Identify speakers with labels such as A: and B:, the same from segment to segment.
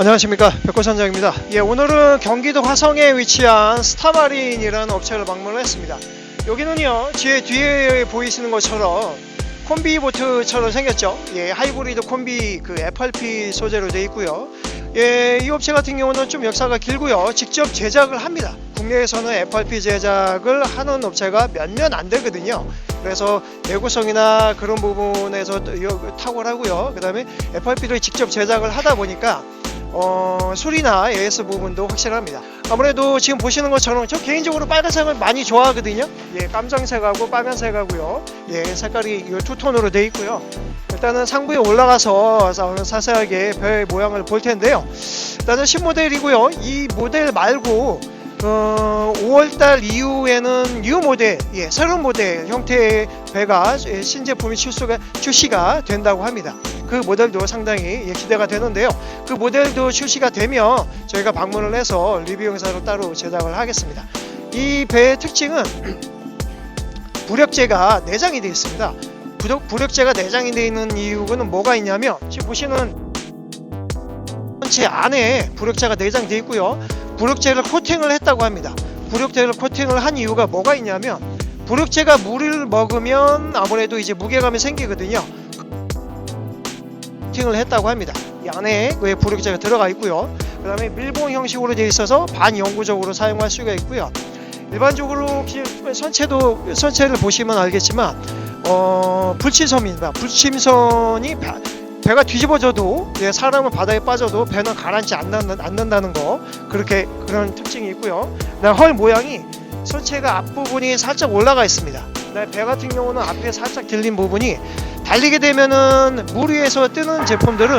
A: 안녕하십니까 백호선장입니다. 예, 오늘은 경기도 화성에 위치한 스타마린이라는 업체를 방문했습니다. 여기는요, 제 뒤에 보이시는 것처럼 콤비 보트처럼 생겼죠. 예, 하이브리드 콤비 그 FRP 소재로 되어 있고요. 예, 이 업체 같은 경우는 좀 역사가 길고요. 직접 제작을 합니다. 국내에서는 FRP 제작을 하는 업체가 몇몇 안 되거든요. 그래서 내구성이나 그런 부분에서 탁월하고요. 그 다음에 FRP를 직접 제작을 하다 보니까 어, 수리나 AS 부분도 확실합니다. 아무래도 지금 보시는 것처럼 저 개인적으로 빨간색을 많이 좋아하거든요. 예, 깜장색하고 빨간색하고요. 예, 색깔이 이 투톤으로 되어 있고요. 일단은 상부에 올라가서 자- 자세하게 별 모양을 볼 텐데요. 일단은 신모델이고요. 이 모델 말고 어, 5월달 이후에는 뉴 모델, 예, 새로운 모델 형태의 배가 예, 신제품이 출시가, 출시가 된다고 합니다. 그 모델도 상당히 예, 기대가 되는데요. 그 모델도 출시가 되면 저희가 방문을 해서 리뷰 영상을 따로 제작을 하겠습니다. 이 배의 특징은 부력제가 내장이 되어 있습니다. 부력, 부력제가 내장이 되어 있는 이유는 뭐가 있냐면 지금 보시는 전체 안에 부력제가 내장되어 있고요. 부력제를 코팅을 했다고 합니다. 부력제를 코팅을 한 이유가 뭐가 있냐면 부력제가 물을 먹으면 아무래도 이제 무게감이 생기거든요. 코팅을 했다고 합니다. 이 안에 왜 부력제가 들어가 있고요. 그 다음에 밀봉 형식으로 되어 있어서 반영구적으로 사용할 수가 있고요. 일반적으로 기- 선체도 선체를 보시면 알겠지만 어, 불침선입니다. 불침선이 배, 배가 뒤집어져도 예, 사람은 바다에 빠져도 배는 가라앉지 않는, 않는다는 거 그렇게 그런 특징이 있고요. 헐 모양이 선체가 앞부분이 살짝 올라가 있습니다. 배 같은 경우는 앞에 살짝 들린 부분이 달리게 되면은 물 위에서 뜨는 제품들은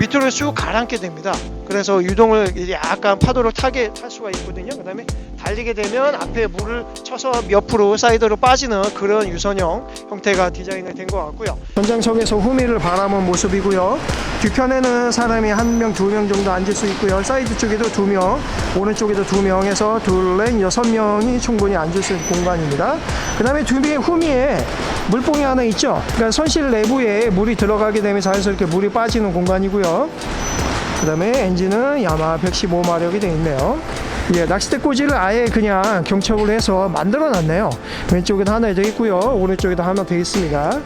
A: 밑으로 쭉 가라앉게 됩니다. 그래서 유동을 약간 파도를 타게 탈 수가 있거든요. 그다음에 달리게 되면 앞에 물을 쳐서 옆으로 사이드로 빠지는 그런 유선형 형태가 디자인이 된 것 같고요. 전장석에서 후미를 바라본 모습이고요. 뒤편에는 사람이 한 명, 두 명 정도 앉을 수 있고요. 사이드 쪽에도 두 명, 오른쪽에도 두 명에서 둘, 넷, 여섯 명이 충분히 앉을 수 있는 공간입니다. 그 다음에 뒤에 후미에 물봉이 하나 있죠. 그러니까 선실 내부에 물이 들어가게 되면 자연스럽게 물이 빠지는 공간이고요. 그 다음에 엔진은 야마 115마력이 되어 있네요. 예, 낚싯대 꽂이를 아예 그냥 경첩을 해서 만들어 놨네요. 왼쪽에도 하나 되어 있고요. 오른쪽에도 하나 되어 있습니다.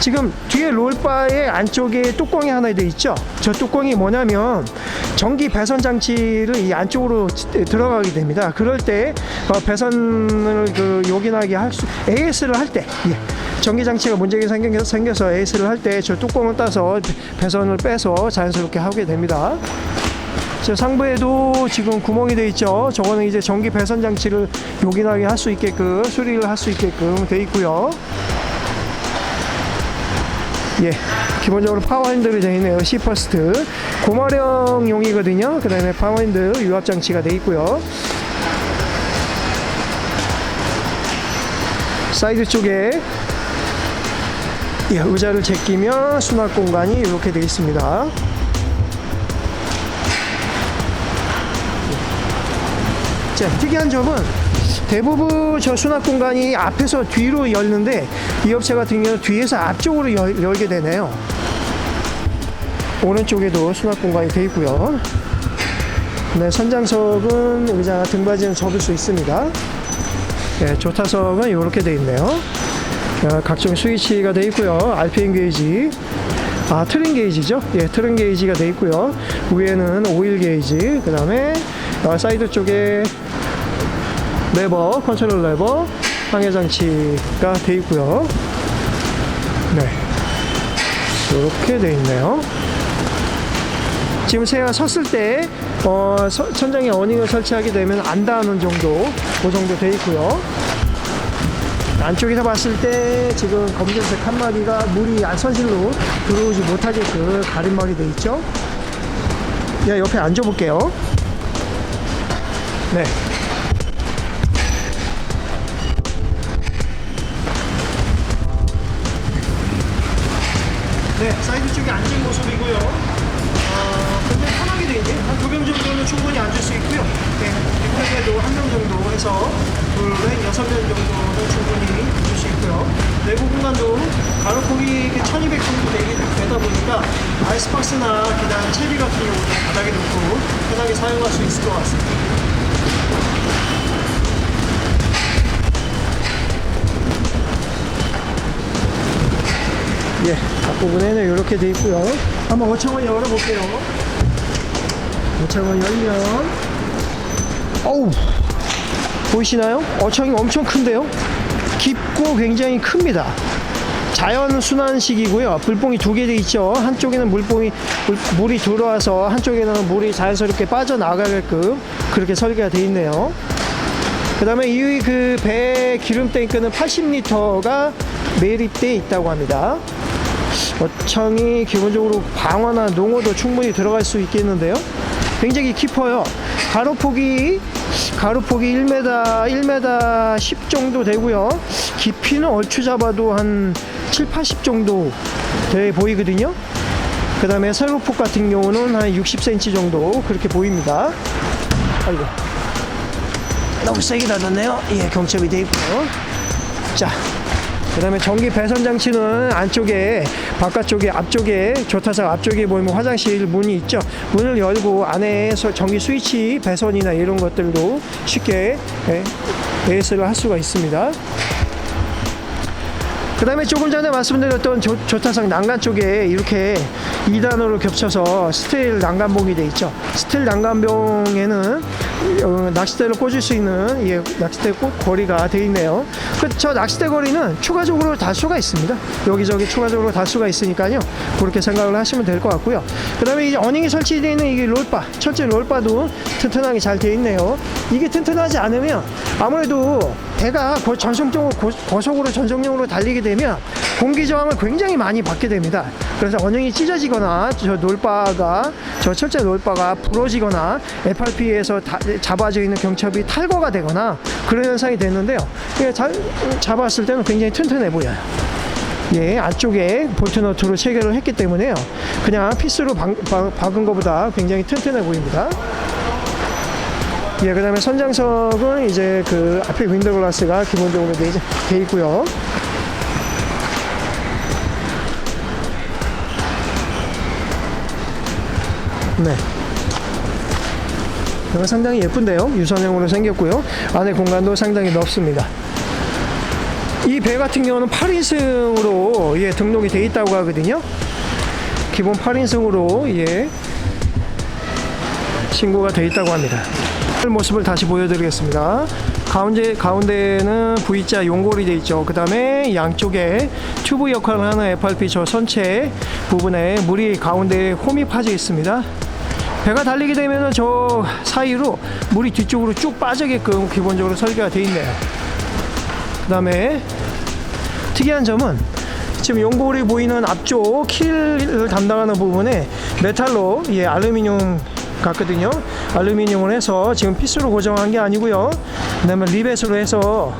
A: 지금 뒤에 롤바의 안쪽에 뚜껑이 하나 되어 있죠. 저 뚜껑이 뭐냐면 전기 배선 장치를 이 안쪽으로 들어가게 됩니다. 그럴 때 어, 배선을 그 요긴하게 할 수, AS를 할 때, 예. 전기 장치가 문제가 생겨서, 생겨서 AS를 할 때 저 뚜껑을 따서 배선을 빼서 자연스럽게 하게 됩니다. 저 상부에도 지금 구멍이 되어 있죠. 저거는 이제 전기 배선 장치를 요긴하게 할 수 있게끔 수리를 할 수 있게끔 되어 있고요. 예, 기본적으로 파워 핸들이 되어 있네요. C퍼스트 고마령 용이거든요. 그 다음에 파워핸드 유압 장치가 되어 있고요. 사이드 쪽에 예, 의자를 제끼면 수납 공간이 이렇게 되어 있습니다. 자, 특이한 점은 대부분 저 수납 공간이 앞에서 뒤로 열는데 이 업체 같은 경우는 뒤에서 앞쪽으로 열, 열게 되네요. 오른쪽에도 수납 공간이 되어 있고요. 네, 선장석은 의자 등받이는 접을 수 있습니다. 네, 조타석은 이렇게 되어 있네요. 어, 각종 스위치가 되어 있고요. RPM 게이지, 아 트림 게이지죠? 예, 트림 게이지가 되어 있고요. 위에는 오일 게이지, 그 다음에 어, 사이드 쪽에 레버, 컨트롤 레버, 항해 장치가 되어 있고요. 네, 이렇게 되어 있네요. 지금 제가 섰을 때 어, 서- 천장에 어닝을 설치하게 되면 안 닿는 정도, 그 정도 되어 있고요. 안쪽에서 봤을 때 지금 검정색 한 마리가 물이 안 선실로 들어오지 못하게끔 가림막이 되어 있죠. 야 옆에 앉아볼게요. 네. 네, 사이드 쪽에 앉은 모습이고요. 어, 굉장히 편하게 되어 있네요. 한두 명 정도는 충분히 앉을 수 있고요. 네, 뒷편에도 한 명 정도 해서 둘, 넷, 여섯 명 정도는 충분히 앉을 수 있고요. 내부 공간도 가로폭이 1200 정도 되다 보니까 아이스박스나 기타 채비 같은 경우는 바닥에 놓고 편하게 사용할 수 있을 것 같습니다. 예, 앞부분에는 이렇게 돼 있고요. 한번 어창을 열어볼게요. 어창을 열면, 어우, 보이시나요? 어창이 엄청 큰데요? 깊고 굉장히 큽니다. 자연 순환식이고요. 불봉이 두 개 돼 있죠. 한쪽에는 물봉이 물, 물이 들어와서 한쪽에는 물이 자연스럽게 빠져나가게끔 그렇게 설계가 돼 있네요. 그 다음에 이 그 배 기름 탱크는 80리터가 매립돼 있다고 합니다. 어청이 기본적으로 방어나 농어도 충분히 들어갈 수 있겠는데요. 굉장히 깊어요. 가로폭이 가로폭이 1m, 1m 10 정도 되고요. 깊이는 얼추 잡아도 한 7, 80 정도 돼 보이거든요. 그 다음에 설로폭 같은 경우는 한 60cm 정도 그렇게 보입니다. 아이고. 너무 세게 닫았네요. 예, 경첩이 돼 있고요. 자, 그 다음에 전기 배선 장치는 안쪽에 바깥쪽에 앞쪽에 조타석 앞쪽에 보이면 화장실 문이 있죠 문을 열고 안에서 전기 스위치 배선이나 이런 것들도 쉽게 예, AS를 할 수가 있습니다 그 다음에 조금 전에 말씀드렸던 조, 조타석 난간 쪽에 이렇게 2단으로 겹쳐서 스틸 난간봉이 돼 있죠. 스틸 난간봉에는 어, 낚싯대를 꽂을 수 있는 예, 낚싯대 꽂 거리가 돼 있네요. 그, 저 낚싯대 거리는 추가적으로 달 수가 있습니다. 여기저기 추가적으로 달 수가 있으니까요. 그렇게 생각을 하시면 될 것 같고요. 그 다음에 이 어닝이 설치되어 있는 이게 롤바, 첫째 롤바도 튼튼하게 잘 되어 있네요. 이게 튼튼하지 않으면 아무래도 배가 고- 전속적으로 고- 고속으로 전속력으로 달리게 되면 공기 저항을 굉장히 많이 받게 됩니다. 그래서 언형이 찢어지거나 저 놀바가 저 철제 놀바가 부러지거나 FRP에서 다- 잡아져 있는 경첩이 탈거가 되거나 그런 현상이 됐는데요. 이게 자- 잡았을 때는 굉장히 튼튼해 보여요. 예, 안쪽에 볼트 너트로 체결을 했기 때문에요. 그냥 피스로 박, 박, 박은 것보다 굉장히 튼튼해 보입니다. 예, 그 다음에 선장석은 이제 그 앞에 윈도 글라스가 기본적으로 돼, 돼 있고요. 네. 상당히 예쁜데요. 유선형으로 생겼고요. 안에 공간도 상당히 넓습니다. 이 배 같은 경우는 8인승으로 예, 등록이 돼 있다고 하거든요. 기본 8인승으로 예, 신고가 돼 있다고 합니다. 모습을 다시 보여드리겠습니다. 가운데 가운데는 V자 용골이 돼 있죠. 그 다음에 양쪽에 튜브 역할을 하는 FRP 저 선체 부분에 물이 가운데 홈이 파져 있습니다. 배가 달리게 되면은 저 사이로 물이 뒤쪽으로 쭉 빠지게끔 기본적으로 설계가 돼 있네요. 그 다음에 특이한 점은 지금 용골이 보이는 앞쪽 킬을 담당하는 부분에 메탈로 예 알루미늄 같거든요. 알루미늄을 해서 지금 피스로 고정한 게 아니고요. 그다음에 리벳으로 해서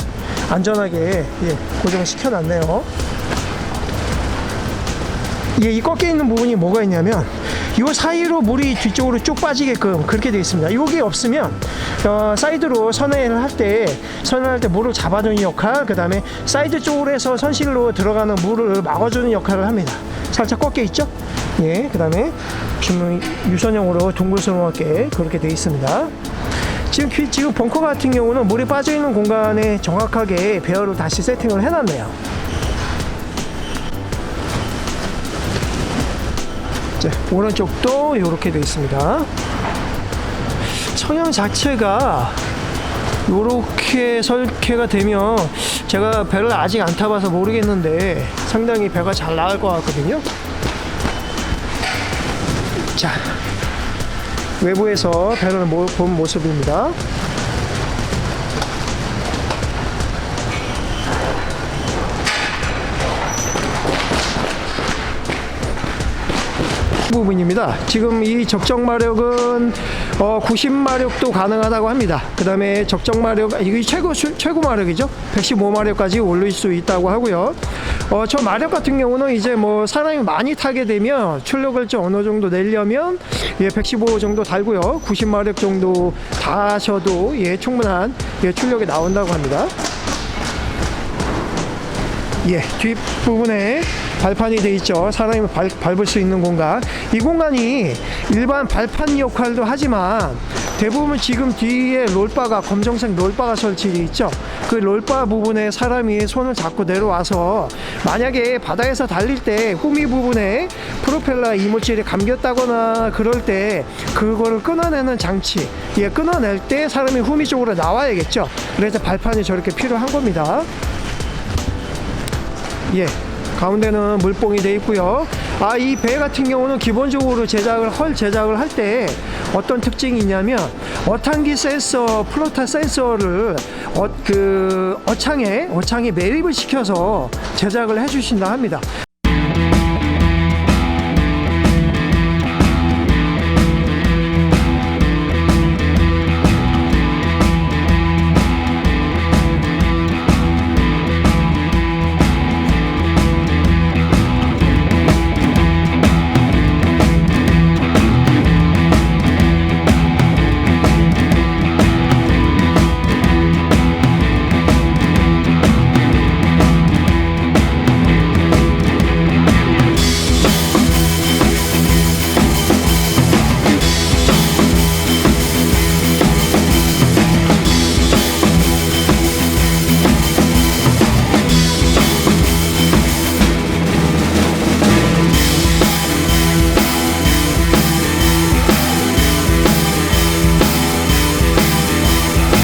A: 안전하게 예, 고정을 시켜 놨네요. 예, 이 꺾여 있는 부분이 뭐가 있냐면 이 사이로 물이 뒤쪽으로 쭉 빠지게끔 그렇게 되어 있습니다. 이게 없으면 어, 사이드로 선회를 할 때 선회할 때 물을 잡아주는 역할, 그 다음에 사이드 쪽으로 해서 선실로 들어가는 물을 막아주는 역할을 합니다. 살짝 꺾여 있죠? 예, 그 다음에 지금 유선형으로 동글스름하게 그렇게 되어 있습니다. 지금 귀- 지금 벙커 같은 경우는 물이 빠져 있는 공간에 정확하게 배열을 다시 세팅을 해놨네요. 자, 오른쪽도 이렇게 되어 있습니다. 성형 자체가 이렇게 설계가 되면 제가 배를 아직 안 타봐서 모르겠는데 상당히 배가 잘 나갈 것 같거든요. 자, 외부에서 배를 모- 본 모습입니다. 부분입니다. 지금 이 적정 마력은 어, 90 마력도 가능하다고 합니다. 그 다음에 적정 마력, 이게 최고, 수- 최고 마력이죠. 115 마력까지 올릴 수 있다고 하고요. 어, 저 마력 같은 경우는 이제 뭐 사람이 많이 타게 되면 출력을 좀 어느 정도 내려면 예, 115 정도 달고요. 90 마력 정도 다셔도 예, 충분한 예, 출력이 나온다고 합니다. 예, 뒷부분에 발판이 돼 있죠. 사람이 발, 밟을 수 있는 공간. 이 공간이 일반 발판 역할도 하지만 대부분 지금 뒤에 롤바가 검정색 롤바가 설치되어 있죠. 그 롤바 부분에 사람이 손을 잡고 내려와서 만약에 바다에서 달릴 때 후미 부분에 프로펠러 이물질이 감겼다거나 그럴 때 그거를 끊어내는 장치, 예, 끊어낼 때 사람이 후미 쪽으로 나와야겠죠. 그래서 발판이 저렇게 필요한 겁니다. 예. 가운데는 물뽕이 돼 있고요. 아, 이 배 같은 경우는 기본적으로 제작을 헐 제작을 할 때 어떤 특징이 있냐면 어탕기 센서, 플로타 센서를 어, 그 어창에 어창에 매립을 시켜서 제작을 해 주신다 합니다.